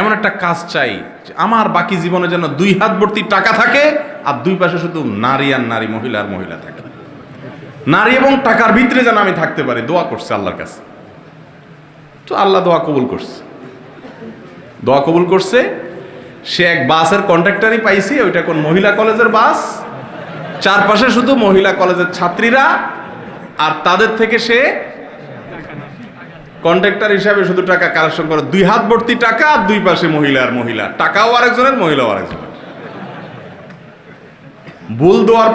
এমন একটা কাজ চাই আমার বাকি জীবনে যেন দুই হাত ভর্তি টাকা থাকে আর দুই পাশে শুধু নারী আর নারী, মহিলা আর মহিলা থাকে। নারী এবং টাকার ভিতরে যেন আমি থাকতে পারি, দোয়া করছে আল্লাহর কাছে। তো আল্লাহ দোয়া কবুল করছে। দোয়া কবুল করছে, সে এক বাসের কন্ট্রাক্টারই পাইছি, ওইটা কোন মহিলা কলেজের বাস? চারপাশে শুধু মহিলা কলেজের ছাত্রীরা, আর তাদের থেকে সে কন্ট্রাক্টর হিসাবে শুধু টাকা কালেকশন করে, দুই হাত ভর্তি টাকা আর দুই পাশে মহিলা আর মহিলা। টাকাও আরেকজনের, মহিলাও আরেকজনের। ভুল দেওয়ার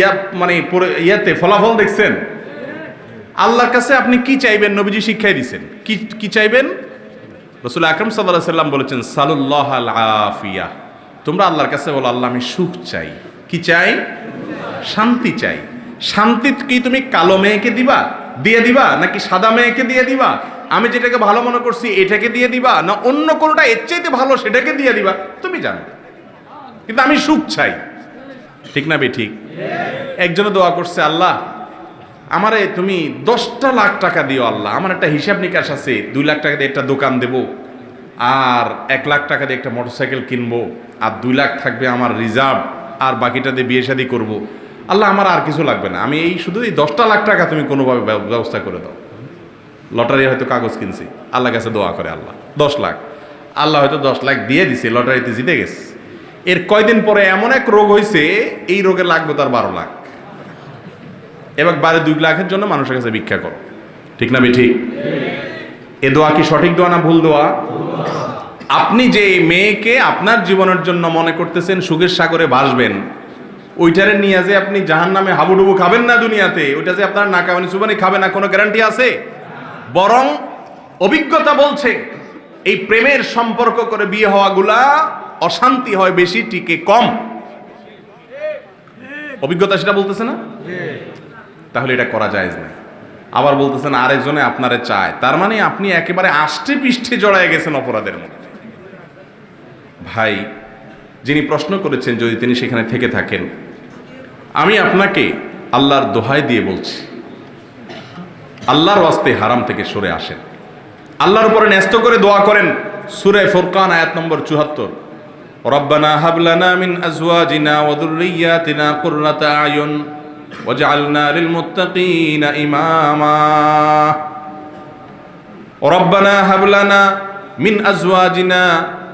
ইয়া মানে ইয়াতে ফলাফল দেখছেন? আল্লাহর কাছে আপনি কি চাইবেন? নবীজি শিক্ষাই দিছেন। কি কি চাইবেন? রসুল আকরম সাল্লাহ সাল্লাম বলেছেন সালুল্লাহ আফিয়া। তোমরা আল্লাহর কাছে বলো, আল্লাহ আমি সুখ চাই। কি চাই? শান্তি চাই। শান্তি কি তুমি কালো মেয়েকে দিবা? দিয়ে দিবা? নাকি সাদা মেয়েকে দিয়ে দিবা? আমি যেটাকে ভালো মনে করছি, এটাকে দিয়ে দিবা? না অন্য কোনোটা এর চাইতে ভালো সেটাকে দিয়ে দিবা? তুমি জানো। কিন্তু আমি সুখ চাই। ঠিক না বে, ঠিক? একজনে দোয়া করছে, আল্লাহ, আমারে তুমি দশটা লাখ টাকা দিও, আল্লাহ। আমার একটা হিসাব নিকাশ আছে, দুই লাখ টাকা দিয়ে একটা দোকান দেব, আর এক লাখ টাকা দিয়ে একটা মোটরসাইকেল কিনবো, আর দুই লাখ থাকবে আমার রিজার্ভ, আর বাকিটা দিয়ে বিয়ে শাদি করব। আল্লাহ আমার আর কিছু লাগবে না। আমি এই শুধু এই দশটা লাখ টাকা তুমি কোনোভাবে ব্যবস্থা করে দাও। লটারি হয়তো কাগজ কিনছি। আল্লাহ কাছে দোয়া করে আল্লাহ। দশ লাখ। আল্লাহ হয়তো দশ লাখ দিয়ে দিছে, লটারিতে জিতে গেছে। এর কয়দিন পরে এমন এক রোগ হয়েছে এই রোগে লাগবে তার বারো লাখ। এবার বারে দুই লাখের জন্য মানুষের কাছে ভিক্ষা করো। ঠিক না ঠিক এ দোয়া কি সঠিক দোয়া না ভুল দোয়া? আপনি যে মেয়েকে আপনার জীবনের জন্য মনে করতেছেন, সুখের সাগরে ভাসবেন ওইটারে নিয়ে যে আপনি জাহান নামে হাবুডুবু খাবেন না দুনিয়াতে, ওইটা যে আপনার নাকামানি সুবানি খাবে না, কোনো গ্যারান্টি আছে? বরং অভিজ্ঞতা বলছে, এই প্রেমের সম্পর্ক করে বিয়ে হওয়াগুলা অশান্তি হয় বেশি, টিকে কম। অভিজ্ঞতা সেটা বলতেছে না? তাহলে এটা করা যায় না আবার বলতেছেন আরেকজনে আপনারে চায়। তার মানে আপনি একেবারে আষ্টে পৃষ্ঠে জড়ায় গেছেন অপরাধের মধ্যে। ভাই, যিনি প্রশ্ন করেছেন, যদি তিনি সেখানে থেকে থাকেন আমি আপনাকে আল্লাহর দোহাই দিয়ে বলছি। আল্লাহর ওয়াস্তে হারাম থেকে সরে আসেন। আল্লাহর উপরে ন্যস্ত করে দোয়া করেন সুরে ফুরকান, আয়াত নম্বর চুহাত্তর রব্বানা হাবলানা মিন আজওয়াজিনা ওয়া যুররিয়াতিনা কুররাতা আয়ুন ওয়াজআলনা লিল মুত্তাকিনা ইমামা। রব্বানা হাবলানা মিন আজওয়াজিনা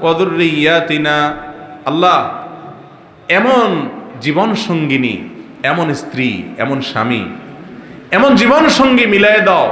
ওয়া যুররিয়াতিনা আল্লাহ, এমন জীবন সঙ্গিনী এমন স্ত্রী এমন স্বামী এমন জীবন সঙ্গী মিলাই দাও।